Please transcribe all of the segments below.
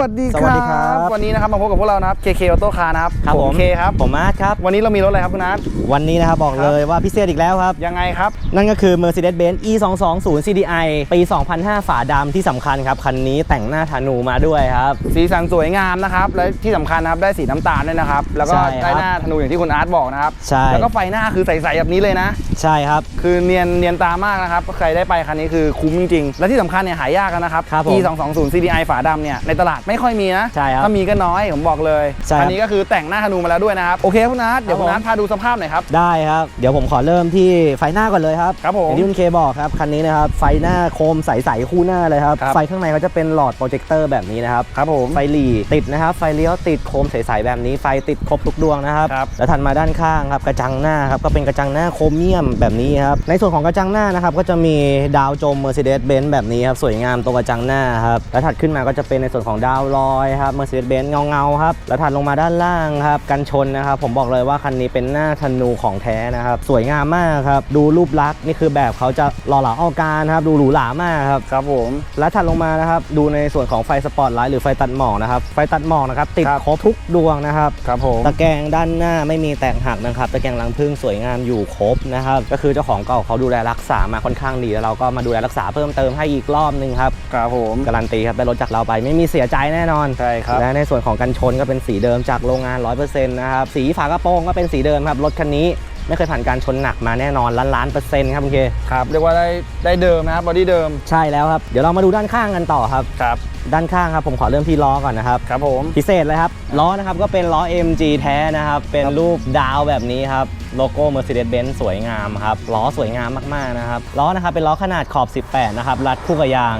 วัสดีสวัสดีครับ วันนี้นะครับมาพบกับพวกเรานะครับ KK Auto Car นะครับครับผม เคครับผมมาร์ทครับ วันนี้เรามีรถอะไรครับคุณนัทวันนี้นะครับบอกครับเลยว่าพิเศษอีกแล้วครับ ยังไงครับ นั่นก็คือ Mercedes-Benz E 2 2 0 CDI ปี 2005 ฝาดำที่สำคัญครับ คันนี้แต่งหน้าธนูมาด้วยครับ สีสันสวยงามนะครับ และที่สำคัญนะครับได้สีน้ำตาลด้วยนะครับ แล้วก็ใช่ครับได้หน้าธนูอย่างที่คุณอาร์ตบอกนะครับ ใช่ แล้วก็ไฟหน้าคือใสๆแบบนี้เลยนะ ใช่ครับ คือเนียนเนียนตามากนะครับใครได้ไปคันนี้คือคุ้มจริงๆ และที่สำคัญเนี่ยหายากแล้วนะครับ ครับผม E 2 2 0 CDI ฝาดำเนี่ยในตลาดไม่ค่อยมีนะ ใช่ครับ ถ้ามีก็น้อยผมบอกเลยใช่ครับคันนี้ก็คือแต่งหน้าธนูมาแล้วด้วยนะครับโอเคครับคุณนัทเดี๋ยวครับคุณผมนัทพาดูสภาพหน่อยครับ ได้ครับ เดี๋ยวผมขอเริ่มที่ไฟหน้าก่อนเลยครับครับผมอย่างที่คุณเคบอกครับคันนี้นะครับไฟหน้าโคมใสๆคู่หน้าเลยครับครับ ไฟข้างในก็จะเป็นหลอดโปรเจคเตอร์แบบนี้นะครับครับผม ไฟหลีติดนะครับ ไฟเลี้ยวติดโคมใสๆแบบนี้ไฟติดครบทุกดวงนะครับ ครับ แล้วถัดมาด้านข้างครับกระจังหน้าครับก็เป็นกระจังหน้าโครเมียมแบบนี้ครับในส่วนของกระจังหน้านะครับก็จะมีดาวจม Mercedes-Benz แบบนี้ครับสวยงามตรงกระจังหน้าครับแล้วถัดขึ้นมาก็จะเป็นในส่วนของดาวลอยครับ Mercedes-Benz เงาเงาๆครับแล้วถัดลงมาด้านล่างครับกันชนนะครับ ผมบอกเลยว่าคันนี้เป็นหน้าธนูของแท้นะครับ สวยงามมากครับดูรูปลักษณ์นี่คือแบบเขาจะหล่อเหลาเอาการครับดูหรูหรามากครับครับผมและถัดลงมานะครับดูในส่วนของไฟสปอตไลท์หรือไฟตัดหมอกนะครับไฟตัดหมอกนะครับติดครับครบทุกดวงนะครับครับผมตะแกรงด้านหน้าไม่มีแตกหักนะครับตะแกรงรังพึ่งสวยงามอยู่ครบนะครับก็คือเจ้าของเก่าเขาดูแลรักษามาค่อนข้างดีแล้วเราก็มาดูแลรักษาเพิ่มเติมให้อีกรอบหนึงครับครับผมการันตีครับได้รถจากเราไปไม่มีเสียใจแน่นอนใช่ครับและในส่วนของกันชนก็เป็นสีเดิมจากโรงงาน 100%นะครับสีฝากระโปรงก็เป็นสีเดิมครับรถคันนี้ ไม่เคยผ่านการชนหนักมาแน่นอนล้านล้านเปอร์เซ็นต์ครับคุณเคครับเรียกว่าได้ได้เดิมนะครับบอดี้เดิมใช่แล้วครับเดี๋ยวเรามาดูด้านข้างกันต่อครับ ครับด้านข้างครับผมขอเริ่มที่ล้อก่อนนะครับ ครับผมพิเศษเลยครับล้อนะครับก็เป็นล้อ MG แท้นะครับ เป็นรูปดาวแบบนี้ครับโลโก้ Mercedes-Benz สวยงามครับล้อสวยงามมากๆนะครับล้อนะครับเป็นล้อขนาดขอบ 18 นะครับรัดคู่กับยาง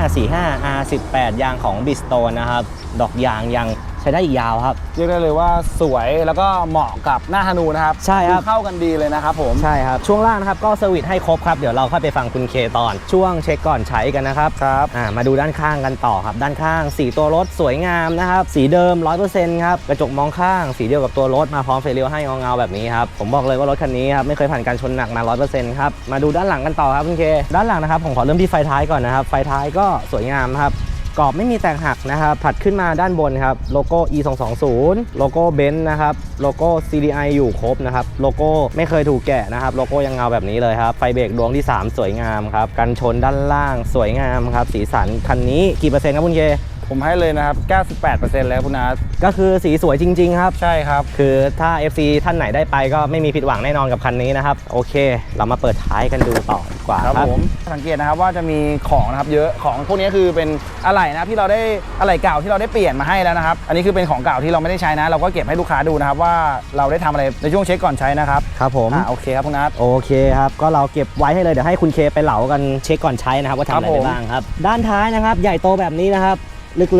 22545 R18 ยางของ Bridgestone นะครับดอกยางยัง ใช้ได้อีกยาวครับ เรียกได้เลยว่าสวยแล้วก็เหมาะกับหน้าธนูนะครับใช่ครับเข้ากันดีเลยนะครับผม ใช่ครับ ช่วงล่างนะครับก็เซอร์วิสให้ครบครับ เดี๋ยวเราค่อยไปฟังคุณเคตอน ช่วงเช็คก่อนใช้กันนะครับครับอ่ามาดูด้านข้างกันต่อครับ ด้านข้าง สีตัวรถสวยงามนะครับ สีเดิม 100%ครับ กระจกมองข้าง สีเดียวกับตัวรถมาพร้อมไฟเลี้ยวให้เงาๆแบบนี้ครับ ผมบอกเลยว่ารถคันนี้ครับไม่เคยผ่านการชนหนักมา 100%ครับ มาดูด้านหลังกันต่อครับคุณเค ด้านหลังนะครับผมขอเริ่มที่ไฟท้ายก่อนนะครับ ไฟท้ายก็สวยงามครับ กรอบไม่มีแตกหักนะครับผัดขึ้นมาด้านบนครับโลโก้ e 2 2 0โลโก้เบนซ์นะครับโลโก้ CDI อยู่ครบนะครับโลโก้ไม่เคยถูกแกะนะครับโลโก้ยังเงาแบบนี้เลยครับไฟเบรกดวงที่ 3 สวยงามครับกันชนด้านล่างสวยงามครับสีสันคันนี้กี่เปอร์เซ็นต์ครับคุณเค ผมให้เลยนะครับ 98%แล้วคุณนัทก็คือสีสวยจริง ๆ ครับ ใช่ครับ คือถ้า FC ท่านไหนได้ไปก็ไม่มีผิดหวังแน่นอนกับคันนี้นะครับ โอเค เรามาเปิดท้ายกันดูต่อดีกว่าครับครับผมสังเกตนะครับว่าจะมีของนะครับเยอะของพวกนี้คือเป็นอะไหล่นะครับที่เราได้อะไหล่เก่าที่เราได้เปลี่ยนมาให้แล้วนะครับ อันนี้คือเป็นของเก่าที่เราไม่ได้ใช้นะ เราก็เก็บให้ลูกค้าดูนะครับว่าเราได้ทำอะไรในช่วงเช็คก่อนใช้นะครับครับผมอ่าโอเคครับคุณนัทโอเคครับก็เราเก็บไว้ให้เลยเดี๋ยวให้คุณเคไปเหลากันเช็คก่อนใช้นะครับว่าทำอะไรครับผไปมบ้างครับ ด้านท้ายนะครับ ใหญ่โตแบบนี้นะครับ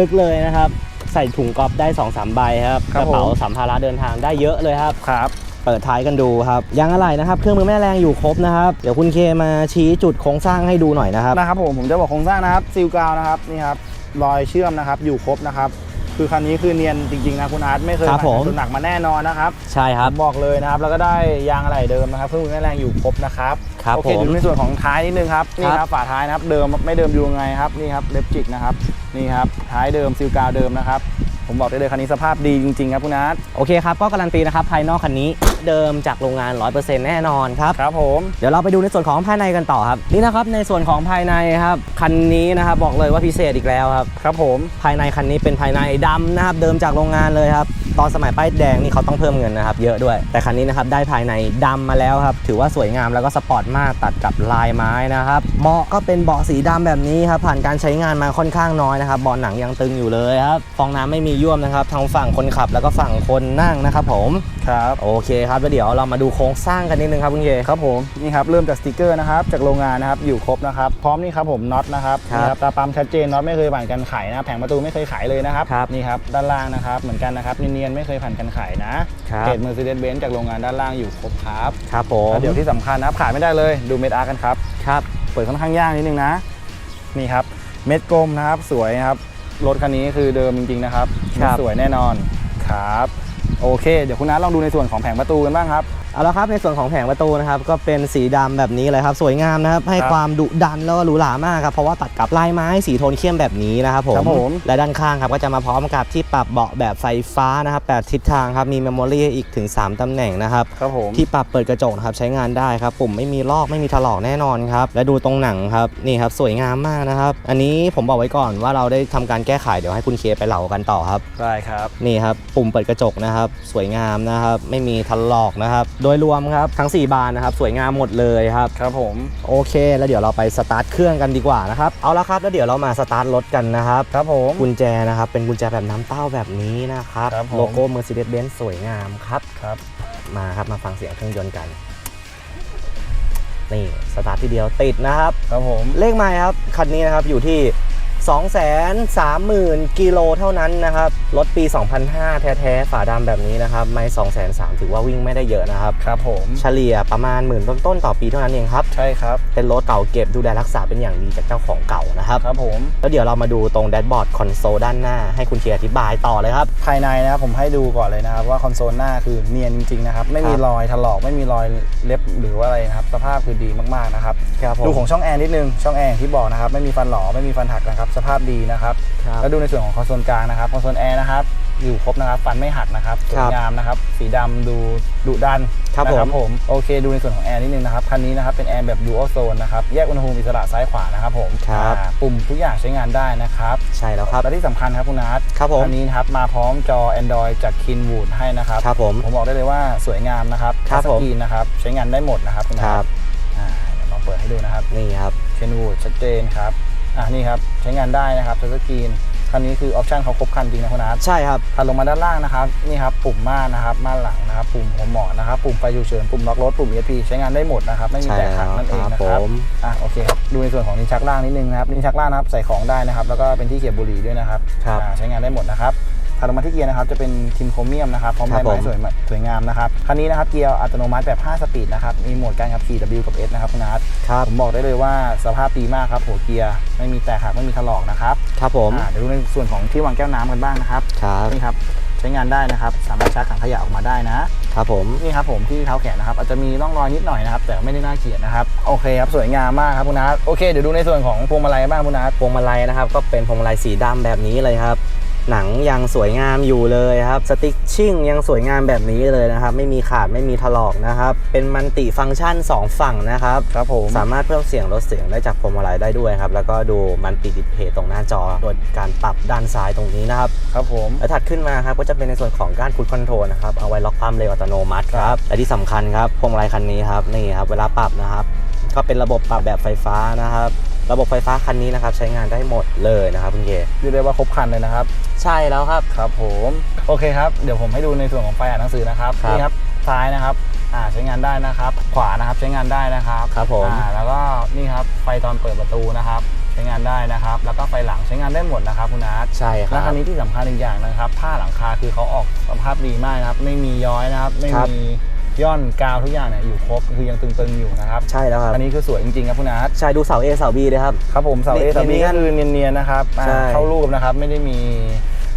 ลึกๆเลยนะครับ ใส่ถุงกอล์ฟได้2อสใบครับครักบระเป๋าผม สัมภาระเดินทางได้เยอะเลยครับ ครับ เปิดท้ายกันดูครับยางอะไหล่นะครับ เครื่องมือแม่แรงอยู่ครบนะครับ เดี๋ยวคุณเคมาชี้จุดโครงสร้างให้ดูหน่อยนะครับ นะครับผมผมจะบอกโครงสร้างนะครับซีลกาวนะครับนี่ครับรอยเชื่อมนะครับอยู่ครบนะครับคือคันนี้คือเนียนจริงๆนะคุณอาร์ตไม่เคยครับผ่านผมการชนหนักมาแน่นอนนะครับใช่ครับผมบอกเลยนะครับแล้วก็ได้ยางอะไหล่เดิมนะครับเครื่องมือแม่แรงอยู่ครบนะครับ ครับโอเคผมดูในส่วนของท้ายนิดนึงครับนี่คครัรับบฝาท้ายนะครับเดิมไม่เดิมอยู่ยังไงครับนี่ครับเล็บจิกนะครับนี่ครับท้ายเดิมซีลกาวเดิมนะครับผมบอกได้เลยคันนี้สภาพดีจริงๆครับคุณอาร์ตโอเคครับก็การันตีนะครับภายนอกคันนี้เดิมจากโรงงาน 100%แน่นอนครับครับผมเดี๋ยวเราไปดูในส่วนของภายในกันต่อครับนี่นะครับในส่วนของภายในครับคันนี้นะครับบอกเลยว่าพิเศษอีกแล้วครับครับผมภายในคันนี้เป็นภายในดำนะครับเดิมจากโรงงานเลยครับตอนสมัยป้ายแดงนี่เขาต้องเพิ่มเงินนะครับเยอะด้วย แต่คันนี้นะครับได้ภายในดำมาแล้วครับ ถือว่าสวยงามแล้วก็สปอร์ตมากตัดกับลายไม้นะครับเบาะก็เป็นเบาะสีดำแบบนี้ครับผ่านการใช้งานมาค่อนข้างน้อยนะครับเบาะหนังยังตึงอยู่เลยครับฟองน้ำไม่มีย่วมนะครับทางฝั่งคนขับแล้วก็ฝั่งคนนั่งนะครับผมครับโอเคครับแล้วเดี๋ยวเรามาดูโครงสร้างกันนิดนึงครับคุณเคครับผมนี่ครับเริ่มจากสติกเกอร์นะครับจากโรงงานนะครับอยู่ครบนะครับพร้อมนี่ครับผมน็อตนะครับครับนี่ตาปั๊มชัดเจนน็อตไม่เคยผ่านการไขนะครับแผงประตูไม่เคยไขเลยนะครับครับนี่ครับด้านล่างนะครับเหมือนกันนะครับเนียนๆไม่เคยผ่านการไขนะครับเพจ Mercedes-Benz จากโรงงานด้านล่างอยู่ครบครับครับผมแล้วเดี๋ยวที่สำคัญนะครับขาดไม่ได้เลยดูเม็ดอาร์กันครับครับ เปิดค่อนข้างยากนิดนึงนะ นี่ครับเม็ดกลมนะครับสวยนะครับรถคันนี้คือเดิมจริงๆนะครับครับ สวยแน่นอนครับ โอเค เดี๋ยวคุณน้าลองดูในส่วนของแผงประตูกันบ้างครับ เอาละครับในส่วนของแผงประตูนะครับก็เป็นสีดำแบบนี้เลยครับ สวยงามนะครับให้ครับความดุดันแล้วก็หรูหรามากครับเพราะว่าตัดกับลายไม้สีโทนเข้มแบบนี้นะครับผมครับผมและด้านข้างครับก็จะมาพร้อมกับที่ปรับเบาะแบบไฟฟ้านะครับ8ทิศทางครับมีเมมโมรีอีกถึง 3ตำแหน่งนะครับครับผมที่ปรับเปิดกระจกนะครับใช้งานได้ครับปุ่มไม่มีลอกไม่มีถลอกแน่นอนครับและดูตรงหนังครับนี่ครับสวยงามมากนะครับอันนี้ผมบอกไว้ก่อนว่าเราได้ทำการแก้ไขเดี๋ยวให้คุณเคไปเหล่ากันต่อครับได้ครับนี่ครับปุ่มเปิดกระจกนะครับสวยงามนะครับไม่มีถลอกนะครับโดยรวมครับทั้ง 4 บานนะครับสวยงามหมดเลยครับครับผมโอเค แล้วเดี๋ยวเราไปสตาร์ทเครื่องกันดีกว่านะครับเอาละครับแล้วเดี๋ยวเรามาสตาร์ทรถกันนะครับครับผมกุญแจนะครับเป็นกุญแจแบบน้ำเต้าแบบนี้นะครับครับผม โลโก้ Mercedes-Benz สวยงามครับครับมาครับมาฟังเสียงเครื่องยนต์กันนี่สตาร์ททีเดียวติดนะครับ ครับผมเลขไมล์ครับคันนี้นะครับอยู่ที่ 230,000 กิโลเท่านั้นนะครับ รถปี 2005 แท้ๆ ฝาดำแบบนี้นะครับ ไม่203,000 ถือว่าวิ่งไม่ได้เยอะนะครับ ครับผม เฉลี่ยประมาณหมื่นต้นๆต่อปีเท่านั้นเองครับ ใช่ครับ เป็นรถเก่าเก็บดูแลรักษาเป็นอย่างดีจากเจ้าของเก่านะครับ ครับผม แล้วเดี๋ยวเรามาดูตรงแดชบอร์ดคอนโซลด้านหน้าให้คุณเคียร์อธิบายต่อเลยครับ ภายในนะครับผมให้ดูก่อนเลยนะครับว่าคอนโซลหน้าคือเนียนจริงๆนะครับ ไม่มีครับรอยถลอก ไม่มีรอยเล็บหรือว่าอะไรนะครับ สภาพคือดีมากๆนะครับ ครับผม ดูของช่องแอร์นิดนึง ช่องแอร์อย่างที่บอกนะครับ ไม่มีฟันหลอไม่มีฟันหักนะครับสภาพดีนะครับ ครับ แล้วดูในส่วนของคอนโซลกลางนะครับคอนโซลแอร์นะครับอยู่ครบนะครับฟันไม่หักนะครับสวยงามนะครับ สีดำดูดุดันครับนะผมผม โอเค ดูในส่วนของแอร์นิดนึงนะครับคันนี้นะครับเป็นแอร์แบบ dual zone นะครับแยกอุณหภูมิอิสระซ้ายขวานะครับผมครับ อ่าปุ่มทุกอย่างใช้งานได้นะครับ ใช่แล้วครับ และที่สำคัญครับคุณนัทครับผมคันนี้นะครับมาพร้อมจอ Android จาก Kinwood ให้นะครับ ครับผม ผมบอกได้เลยว่าสวยงามนะครับครับทัชสผมกรีนนะครับใช้งานได้หมดนะครับคุณนัทครับ อ่าเดี๋ยวลองเปิดให้ดูนะครับ นี่ครับ Kenwood ชัดเจนครับ อ่านี่ครับใช้งานได้นะครับทัชสกรีนคันนี้คือออปชันเขาครบครันจริงนะคุณนัทใช่ครับถัดลงมาด้านล่างนะครับนี่ครับปุ่มม่านนะครับม่านหลังนะครับปุ่มหัวหมอนนะครับปุ่มไฟฉุกเฉินปุ่มล็อกรถปุ่ม ESP ใช้งานได้หมดนะครับไม่มีใช่แตกหักนั่นเองนะคครัรับบผม อะโอเคครับดูในส่วนของลิ้นชักล่างนิดนึงนะครับลิ้นชักล่างนะครับใส่ของได้นะครับแล้วก็เป็นที่เก็บบุหรี่ด้วยนะครับครับ อ่าใช้งานได้หมดนะครับ ถัดลงมาที่เกียร์นะครับจะเป็นทิมโครเมียมนะครับพร้อมครัลาบยไม้ผม สวยสวยงามนะครับคันนี้นะครับเกียร์อัตโนมัติแบบ 5 สปีดนะครับมีโหมดการขับขี่ W กับ S นะครับคุณนัทครับผมบอกได้เลยว่าสภาพดีมากครับหัวเกียร์ไม่มีแตกหักไม่มีถลอกนะครับครับผมอ่าเดี๋ยวดูในส่วนของที่วางแก้วน้ำกันบ้างนะครับครับนี่ครับใช้งานได้นะครับสามารถชักถังขยะออกมาได้นะ ครับผม นี่ครับผมที่เท้าแขนนะครับอาจจะมีร่องรอยนิดหน่อยนะครับ แต่ไม่ได้น่าเกลียดนะครับโอเคครับสวยงามมากครับคุณนัทโอเคเดี๋ยวดูในส่วนของพวงมาลัยบ้างคุณนัทพวงมาลัยนะครับก็เป็นพวงมาลัยสีดำแบบนี้เลยครับ หนังยังสวยงามอยู่เลยครับสติ๊กชิ่งยังสวยงามแบบนี้เลยนะครับ ไม่มีขาดไม่มีถลอกนะครับ เป็นมันติฟังก์ชัน 2 ฝั่งนะครับครับผมสามารถเพิ่มเสียงลดเสียงได้จากพวงมาลัยได้ด้วยครับ แล้วก็ดูมันติดิสเพย์ตรงหน้าจอ โดยการปรับด้านซ้ายตรงนี้นะครับครับผมและถัดขึ้นมาครับก็จะเป็นในส่วนของการคูดคอนโทรลนะครับเอาไว้ล็อกความเร็วอัตโนมัติครับและที่สำคัญครับพวงมาลัยคันนี้ครับนี่ครับเวลาปรับนะครับก็เป็นระบบปรับแบบไฟฟ้านะครับ ระบบไฟฟ้าคันนี้นะครับใช้งานได้หมดเลยนะครับคุณเยเรียกได้ว่าครบครันเลยนะครับ ใช่แล้วครับ ครับผมโอเคครับเดี๋ยวผมให้ดูในส่วนของไฟอ่านหนังสือนะครับครับนี่ครับซ้ายนะครับอ่าใช้งานได้นะครับ ขวานะครับใช้งานได้นะครับครับผม อ่าแล้วก็นี่ครับไฟตอนเปิดประตูนะครับ ใช้งานได้นะครับ แล้วก็ไฟหลังใช้งานได้หมดนะครับคุณนัทใช่คและรับคันนี้ที่สำคัญอีกอย่างนะครับผ้าหลังคาคือเขาออกสภาพดีมากนะครับ ไม่มีย้อยนะครับ ไม่ครับมี ย่อนกาวทุกอย่างเนี่ยอยู่ครบคือยังตึงๆอยู่นะครับใช่แล้วครับอันนี้คือสวยจริงๆครับคุณนัทใช่ดูเสา A เสา B เลยครับ ครับผมเสานี่เอเสาบีนี่ก็คือเนียนๆนะครับอ่าใช่ เข้ารูปนะครับไม่ได้มี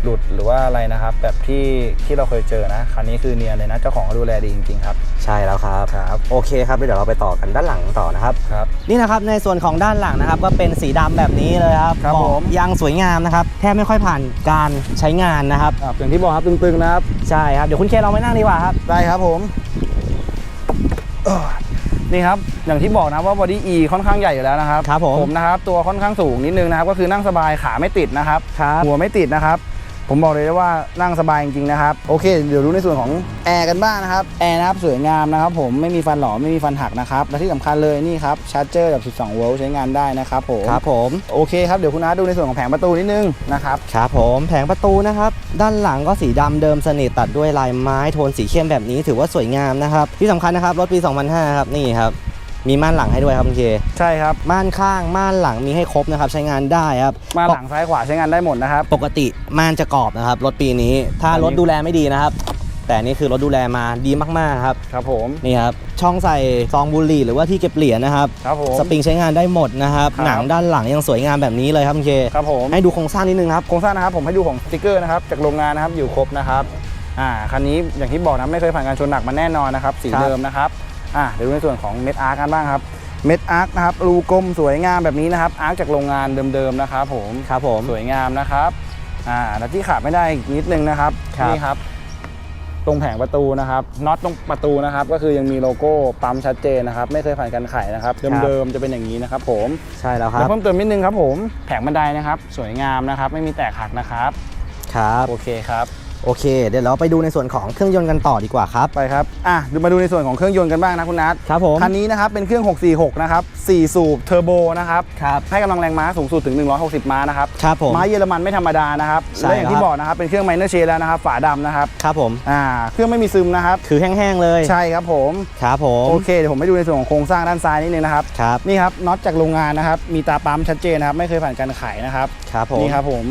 หลุดหรือว่าอะไรนะครับ แบบที่ที่เราเคยเจอนะคันนี้คือเนียนเลยนะเจ้าของก็ดูแลดีจริงๆครับ ใช่แล้วครับ ครับโอเคครับเดี๋ยวเราไปต่อกันด้านหลังต่อนะครับ ครับ นี่นะครับในส่วนของด้านหลังนะครับ ก็เป็นสีดำแบบนี้เลยครับครับเบาะผมยางสวยงามนะครับแทบไม่ค่อยผ่านการใช้งานนะครับ อ่าอย่างที่บอกครับตึงๆนะครับ ใช่ครับ เดี๋ยวคุณเคลองไปนั่งดีกว่าครับ ได้ครับผมเอ้อ นี่ครับ อย่างที่บอกนะว่าบอดี้ E ค่อนข้างใหญ่อยู่แล้วนะครับ ครับผม ผมนะครับ ตัวค่อนข้างสูงนิดนึงนะครับ ก็คือนั่งสบายขาไม่ติดนะครับครับหัวไม่ติดนะครับ ผมบอกเลยว่านั่งสบายจริงๆนะครับโอเค เดี๋ยวดูในส่วนของแอร์กันบ้างนะครับแอร์นะครับสวยงามนะครับผมไม่มีฟันหลอไม่มีฟันหักนะครับและที่สำคัญเลยนี่ครับชาร์จเจอร์แบบ 12 โวลต์ใช้งานได้นะครับผมครับผมโอเคครับเดี๋ยวคุณอาร์ตดูในส่วนของแผงประตูนิดนึงนะครับครับผมแผงประตูนะครับด้านหลังก็สีดำเดิมสนิทตัดด้วยลายไม้โทนสีเข้มแบบนี้ถือว่าสวยงามนะครับที่สำคัญนะครับรถปี 2005 ครับนี่ครับ มีม่านหลังให้ด้วยครับคุณเคใช่ครับ ม่านข้างม่านหลังมีให้ครบนะครับใช้งานได้ครับมาหลังซ้ายขวาใช้งานได้หมดนะครับ ปกติม่านจะกรอบนะครับรถปีนี้ ถ้าอันนี้รถดูแลไม่ดีนะครับ แต่นี่คือรถดูแลมาดีมากๆครับครับผมนี่ครับช่องใส่ซองบุหรี่หรือว่าที่เก็บเหรียญนะครับครับผมสปริงใช้งานได้หมดนะครับครับหนังด้านหลังยังสวยงามแบบนี้เลยครับคุณเคครับผมให้ดูโครงสร้างนิดนึงครับโครงสร้างนะครับผมให้ดูของสติกเกอร์นะครับจากโรงงานนะครับอยู่ครบนะครับอ่าคันนี้อย่างที่บอกนะไม่เคยผ่านการชนหนักมาแน่นอนนะครับสีครับเดิมนะครับ อ่าเดี๋ยวดูในส่วนของเม็ดอาร์กันบ้างครับเม็ดอาร์นะครับรูกลมสวยงามแบบนี้นะครับอาร์จากโรงงานเดิมๆนะครับผมครับผมสวยงามนะครับอ่าแล้วที่ขาดไม่ได้อีกนิดนึงนะครับครับ นี่ครับ ตรงแผงประตูนะครับน็อตตรงประตูนะครับ ก็คือยังมีโลโก้ปั๊มชัดเจนนะครับ ไม่เคยผ่านการไขนะครับเดิมๆจะเป็นอย่างนี้นะครับ ผมใช่แล้วคแล้รัวบเพิ่มเติมนิดนึงครับ ผมแผงบันไดนะครับ สวยงามนะครับ ไม่มีแตกหักนะครับครับ โอเคครับ โอเค เดี๋ยวเราไปดูในส่วนของเครื่องยนต์กันต่อดีกว่าครับ ไปครับ อะดูมาดูในส่วนของเครื่องยนต์กันบ้างนะคุณนัทครับผม คันนี้นะครับเป็นเครื่อง 646 นะครับ 4 สูบเทอร์โบนะครับ ครับ ให้กำลังแรงม้าสูงสุดถึง 160 ม้านะครับ ครับผม ม้าเยอรมันไม่ธรรมดานะครับใช่และอย่างคที่รับบอกนะครับเป็นเครื่องไมเนอร์เชแล้วนะครับ ฝาดำนะครับ ครับผม อ่า เครื่องไม่มีซึมนะครับ คือแห้งๆเลย ใช่ครับผม ครับผม โอเค เดี๋ยวผมไปดูในส่วนของโครงสร้างด้านซ้ายนิดนึงนะครับ ครับ นี่ครับน็อตจากโรงงานนะครับ มีตาปั๊มชัดเจนนะครับ ไม่เคยผ่านการไขนะครับ ครับผม นี่ครับผม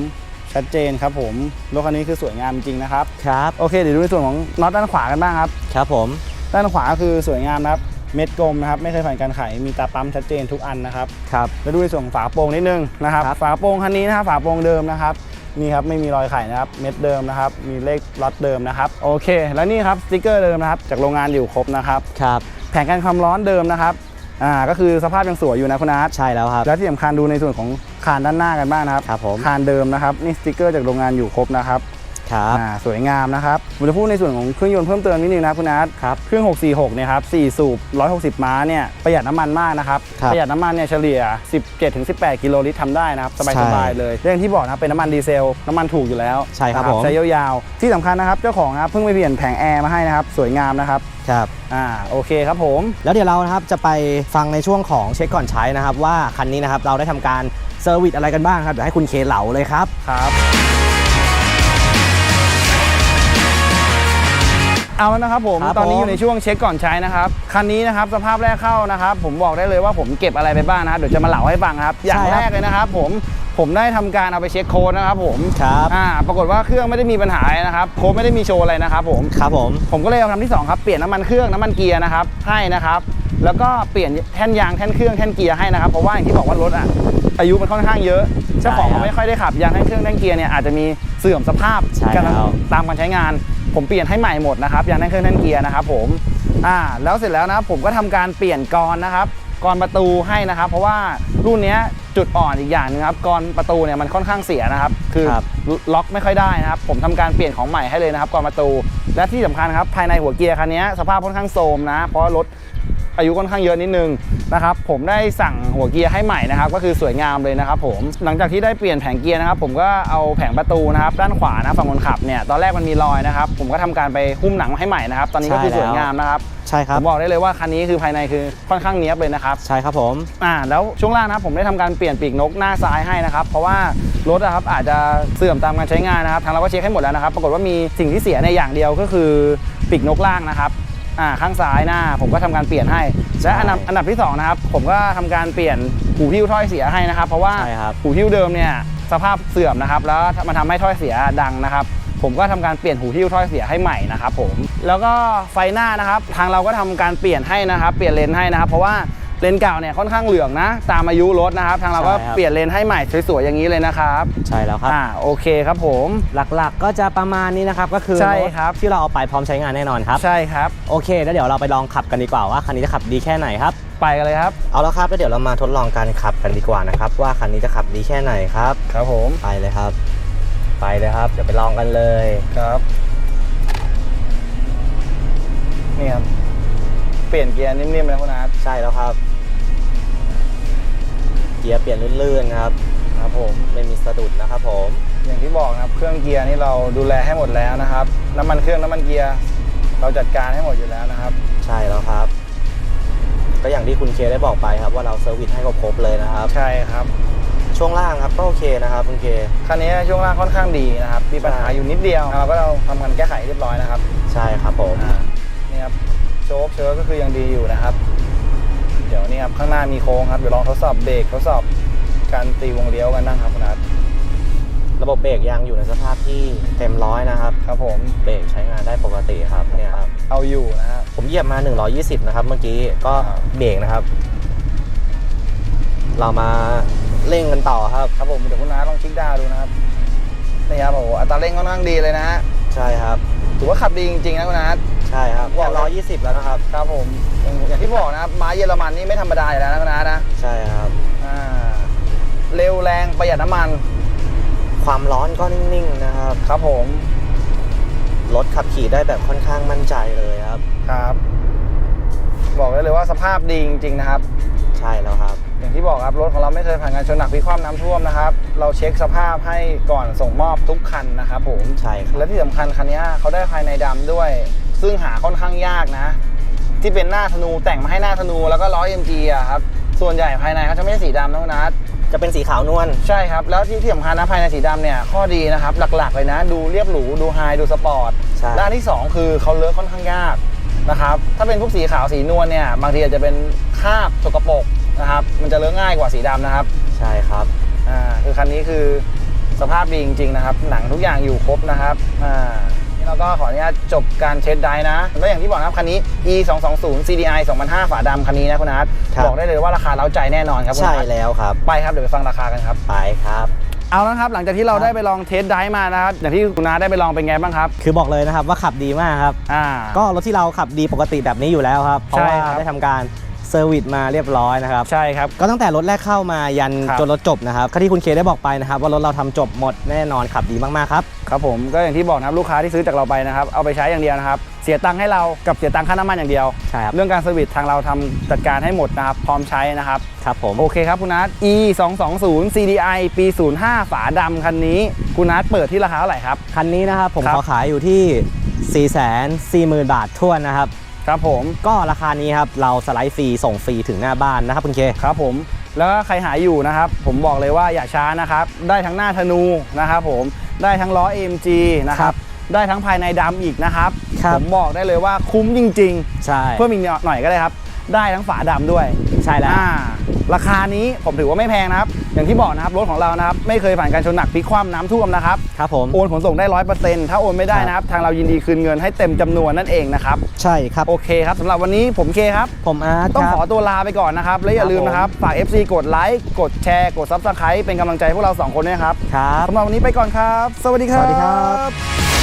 ชัดเจนครับผมรถคันนี้คือสวยงามจริงๆนะครับ ครับ โอเคเดี๋ยวดูในส่วนของน็อตด้านขวากันบ้างครับ ครับผม ด้านขวาคือสวยงามนะครับ เม็ดกลมนะครับ ไม่เคยผ่านการไขมีตาปั๊มชัดเจนทุกอันนะครับ ครับ แล้วดูในส่วนของฝาโปร่งนิดนึงนะครับครับ ฝาโปร่งคันนี้นะครับฝาโปร่งเดิมนะครับนี่ครับไม่มีรอยไขนะครับเม็ดเดิมนะครับ มีเลขล็อตเดิมนะครับโอเค แล้วนี่ครับสติกเกอร์เดิมนะครับ จากโรงงานอยู่ครบนะครับครับ แผงกันความร้อนเดิมนะครับอ่าก็คือสภาพยังสวยอยู่นะคุณอาร์ตใช่แล้วครับ และที่สำคัญดูในส่วนของ คานด้านหน้ากันบ้างนะครับครับผมคานเดิมนะครับนี่สติกเกอร์จากโรงงานอยู่ครบนะครับครับอ่าสวยงามนะครับผมจะพูดในส่วนของเครื่องยนต์เพิ่มเติมนิดนึงนะคุณอาร์ตครับเครื่อง 646เนี่ยครับ4สูบ 160 ม้าเนี่ยประหยัดน้ำมันมากนะครับครับประหยัดน้ำมันเนี่ยเฉลี่ย 17-18 กิโลลิตรทำได้นะครับใช่สบายๆเลยเรื่องที่บอกนะครับเป็นน้ำมันดีเซล น้ำมันถูกอยู่แล้ว ใช่ครับนะผมใช้ยาวๆ ที่สำคัญนะครับ เจ้าของนะครับเพิ่งไปเปลี่ยนแผงแอร์มาให้นะครับสวยงามนะครับครับอ่าโอเคครับผม แล้วเดี๋ยวเรานะครับจะไปฟังในช่วงของเช็คก่อนใช้นะครับ ว่าคันนี้นะครับเราได้ทำการ เซอร์วิสอะไรกันบ้างครับ เดี๋ยวให้คุณเคเหลาเลยครับ ครับ เอาแล้วนะครับผมครับตอนนี้ผม อยู่ในช่วงเช็คก่อนใช้นะครับคันนี้นะครับสภาพแรกเข้านะครับ ผมบอกได้เลยว่าผมเก็บอะไรไปบ้างนะครับเดี๋ยวจะมาเล่าให้ฟังครับอย่างแรกเลยนะครับ ผมผมได้ทำการเอาไปเช็คโค้ดนะครับผมครับ อ่าปรากฏว่าเครื่องไม่ได้มีปัญหาอะไรนะครับโค้ดไม่ได้มีโชว์อะไรนะครับผม ครับผม ผมก็เลยเอาทำที่สองครับเปลี่ยนน้ำมันเครื่องน้ำมันเกียร์นะครับให้นะครับ แล้วก็เปลี่ยนแท่นยางแท่นเครื่องแท่นเกียร์ให้นะครับเพราะว่าอย่างที่บอกว่ารถอะอายุมันค่อนข้างเยอะเจ้าของใช่ครับเขาไม่ค่อยได้ขับยางแท่นเครื่องแท่นเกียร์เนี่ยอาจจะมีเสื่อมสภาพใช่กันแล้วตามการใช้งาน ผมเปลี่ยนให้ใหม่หมดนะครับยางแท่นเครื่องแท่นเกียร์นะครับผมอ่าแล้วเสร็จแล้วนะครับผมก็ทำการเปลี่ยนกรอนนะครับกรอนประตูให้นะครับ เพราะว่ารุ่นเนี้ยจุดอ่อนอีกอย่างหนึงครับกรอนประตูเนี่ยมันค่อนข้างเสียนะครับ คือครับล็อกไม่ค่อยได้นะครับ ผมทำการเปลี่ยนของใหม่ให้เลยนะครับกรอนประตู และที่สำคัญครับภายในหัวเกียร์คันนี้สภาพค่อนข้างโทรมนะ เพราะรถ อายุค่อนข้างเยอะนิดนึงนะครับผมได้สั่งหัวเกียร์ให้ใหม่นะครับก็คือสวยงามเลยนะครับผมหลังจากที่ได้เปลี่ยนแผงเกียร์นะครับผมก็เอาแผงประตูนะครับด้านขวานะฝั่งคนขับเนี่ยตอนแรกมันมีรอยนะครับผมก็ทำการไปหุ้มหนังให้ใหม่นะครับตอนนี้ก็คือใช่สแล้ววยงามนะครับใช่คผรับมบอกได้เลยว่าคันนี้คือภายในคือค่อนข้างเนี้ยบเลยนะครับใช่ครับผมอ่าแล้วช่วงล่างนะครับผมได้ทำการเปลี่ยนปีกนกหน้าซ้ายให้นะครับเพราะว่ารถนะครับอาจจะเสื่อมตามการใช้งานนะครับทางเราก็เช็คให้หมดแล้วนะครับ ปรากฏว่ามีสิ่งที่เสียในอย่างเดียวก็คือปีกนกล่างนะครับ อ่าข้างซ้ายหน้า ผมก็ทำการเปลี่ยนให้และอันดับอันดับที่สองนะครับผมก็ทำการเปลี่ยนหูพิ้วถ้อยเสียให้นะครับ เพราะว่าใช่ครับหูพิ้วเดิมเนี่ยสภาพเสื่อมนะครับ แล้วมันทำให้ถ้อยเสียดังนะครับผมก็ทำการเปลี่ยนหูหิ้วถ้อยเสียให้ใหม่นะครับผมแล้วก็ไฟหน้านะครับ ทางเราก็ทำการเปลี่ยนให้นะครับ เปลี่ยนเลนให้นะครับ เพราะว่า เลนเก่าเนี่ยค่อนข้างเหลืองนะ ตามอายุรถนะครับ ทางเราก็ใช่ครับ เปลี่ยนเลนให้ใหม่สวยๆอย่างนี้เลยนะครับใช่แล้วครับ อ่าโอเคครับผม หลักๆก็จะประมาณนี้นะครับ ก็คือใช่ครับถที่เราเอาไปพร้อมใช้งานแน่นอนครับ ใช่ครับ โอเค แล้วเดี๋ยวเราไปลองขับกันดีกว่าว่าคันนี้จะขับดีแค่ไหนครับ ไปกันเลยครับเอาละครับแล้วเดี๋ยวเรามาทดลองการขับกันดีกว่านะครับ ว่าคันนี้จะขับดีแค่ไหนครับ ครับผมไปเลยครับ ไปเลยครับ เดี๋ยวไปลองกันเลย ครับนี่ครับเปลี่ยนเกียร์นิ่มๆเลยคุณอาร์ต ใช่แล้วครับ เกียร์เปลี่ยนลื่นๆนะครับครับผมไม่มีสะดุดนะครับผมอย่างที่บอกนะครับ เครื่องเกียร์นี่เราดูแลให้หมดแล้วนะครับ น้ำมันเครื่องน้ำมันเกียร์เราจัดการให้หมดอยู่แล้วนะครับ ใช่แล้วครับ ก็อย่างที่คุณเคได้บอกไปครับ ว่าเราเซอร์วิสให้ครบๆเลยนะครับ ใช่ครับ ช่วงล่างครับก็โอเคนะครับคุณเคคันนี้ช่วงล่างค่อนข้างดีนะครับ มีปัญหาอยู่นิดเดียวเราก็เราทำการแก้ไขเรียบร้อยนะครับ ใช่ครับผมอ่านี่ครับโชคเชิร์ก็คือยังดีอยู่นะครับเดี๋ยวนี่ครับข้างหน้ามีโค้งครับเดี๋ยวลองทดสอบเบรกทดสอบการตีวงเลี้ยวกันนะครับคุณนัทระบบเบรกยังอยู่ในสภาพที่เต็มร้อยนะครับ ครับผมเบรกใช้งานได้ปกติครับเนี่ยครับเอาอยู่นะฮะผมเหยียบมา 120 นะครับ เมื่อกี้ก็ครับเบรกนะครับ เรามาเร่งกันต่อครับ ครับผมเดี๋ยวคุณนัทลองชิคดาวน์ดูนะครับนี่ครับโอ้โหอัตราเร่งค่อนข้างดีเลยนะฮะใช่ครับถือว่าขับดีจริงๆนะคุณนัท ใช่ครับบอกเลยร้อยยี่สิบแล้วนะครับ ครับผมอย่างอย่างที่บอกนะครับม้าเยอรมันนี่ไม่ธรรมดาอยู่แล้วนะคุณนัทนะใช่ครับอ่าเร็วแรงประหยัดน้ำมัน ความร้อนก็นิ่งๆนะครับ ครับผมรถขับขี่ได้แบบค่อนข้างมั่นใจเลยครับ ครับ บอกได้เลยว่าสภาพดีจริงๆนะครับ ใช่แล้วครับ อย่างที่บอกครับรถของเราไม่เคยผ่านการชนหนักพลิกคว่ำน้ำท่วมนะครับ เราเช็คสภาพให้ก่อนส่งมอบทุกคันนะครับผมใช่ครับและที่สำคัญคันนี้เขาได้ภายในดำด้วย ซึ่งหาค่อนข้างยากนะ ที่เป็นหน้าธนูแต่งมาให้หน้าธนูแล้วก็ล้อ MG อะครับส่วนใหญ่ภายในเขาจะไม่ใช่สีดำนะคุณนัทจะเป็นสีขาวนวลใช่ครับ แล้วที่ที่สำคัญนะภายในสีดำเนี่ยข้อดีนะครับหลักๆเลยนะ ดูเรียบหรูดูไฮดูสปอร์ตใช่และอันที่สองคือเขาเลอะค่อนข้างยากนะครับถ้าเป็นพวกสีขาวสีนวลเนี่ยบางทีอาจจะเป็นคราบสกปรก นะครับ มันจะเลอะง่ายกว่าสีดำนะครับ ใช่ครับ อ่า คือคันนี้คือสภาพดีจริง ๆ นะครับ หนังทุกอย่างอยู่ครบนะครับ อ่านี่เราก็ขออนุญาตจบการเทสไดนะ แล้วอย่างที่บอกนะครับคันนี้ e 2 2 0 CDI 2005ฝาดำคันนี้นะคุณนัทครับ บอกได้เลยว่าราคาเล้าใจแน่นอนครับคุณใช่นัทแล้วครับ ไปครับเดี๋ยวไปฟังราคากันครับ ไปครับ เอาละครับ หลังจากที่เราครับได้ไปลองเทสไดฟ์มานะครับ อย่างที่คุณนาได้ไปลองเป็นไงบ้างครับ คือบอกเลยนะครับว่าขับดีมากครับ อ่า ก็รถที่เราขับดีปกติแบบนี้อยู่แล้วครับ เพราะใช่ว่าครับ ได้ทำการ เซอร์วิสมาเรียบร้อยนะครับ ใช่ครับ ก็ตั้งแต่รถแรกเข้ามายันครับจนรถจบนะครับก็ที่คุณเคได้บอกไปนะครับ ว่ารถเราทำจบหมดแน่นอนขับดีมากๆครับครับผมก็อย่างที่บอกนะครับลูกค้าที่ซื้อจากเราไปนะครับเอาไปใช้อย่างเดียวนะครับเสียตังค์ให้เรากับเสียตังค่าน้ำมันอย่างเดียวใช่ครับเรื่องการเซอร์วิสทางเราทำจัดการให้หมดนะครับพร้อมใช้นะครับครับผมโอเคครับคุณนัท e 2 2 0 CDI ปี 05 ฝาดำคันนี้คุณนัทเปิดที่ราคาเท่าไหร่ครับคันนี้นะครับผมครับขอขายอยู่ที่ 4 4 0 0 0 0 บาททั่วนนะครับ ครับผม ก็ราคานี้ครับเราสไลด์ฟรีส่งฟรีถึงหน้าบ้านนะครับคุณเคครับผมแล้วก็ใครหาอยู่นะครับ ผมบอกเลยว่าอย่าช้านะครับ ได้ทั้งหน้าธนูนะครับผมได้ทั้งล้อ AMG นะคครัรับบได้ทั้งภายในดำอีกนะครับครับ ผมบอกได้เลยว่าคุ้มจริง ๆ ใช่ เพิ่มอีกหน่อยก็ได้ครับ ได้ทั้งฝาดำด้วย ใช่แล้วอ่า ราคานี้ผมถือว่าไม่แพงนะครับ อย่างที่บอกนะครับรถของเรานะครับไม่เคยผ่านการชนหนักพลิกคว่ำน้ำท่วมนะครับ ครับผม โอนขนส่งได้ร้อยเปอร์เซ็นต์ถ้าโอนไม่ได้นะครับ ทางเรายินดีคืนเงินให้เต็มจำนวนนั่นเองนะครับ ใช่ครับ โอเคครับสำหรับวันนี้ผมเคครับ ผมอาร์ตต้องคขรับอตัวลาไปก่อนนะครับ และอย่าลืมนะครับ ฝาก FC กดไลค์กดแชร์กด Subscribe เป็นกำลังใจให้พวกเราสองคนด้วยนะครับครับ สำหรับวันนี้ไปก่อนครับ สวัสดีครับ สวัสดีครับ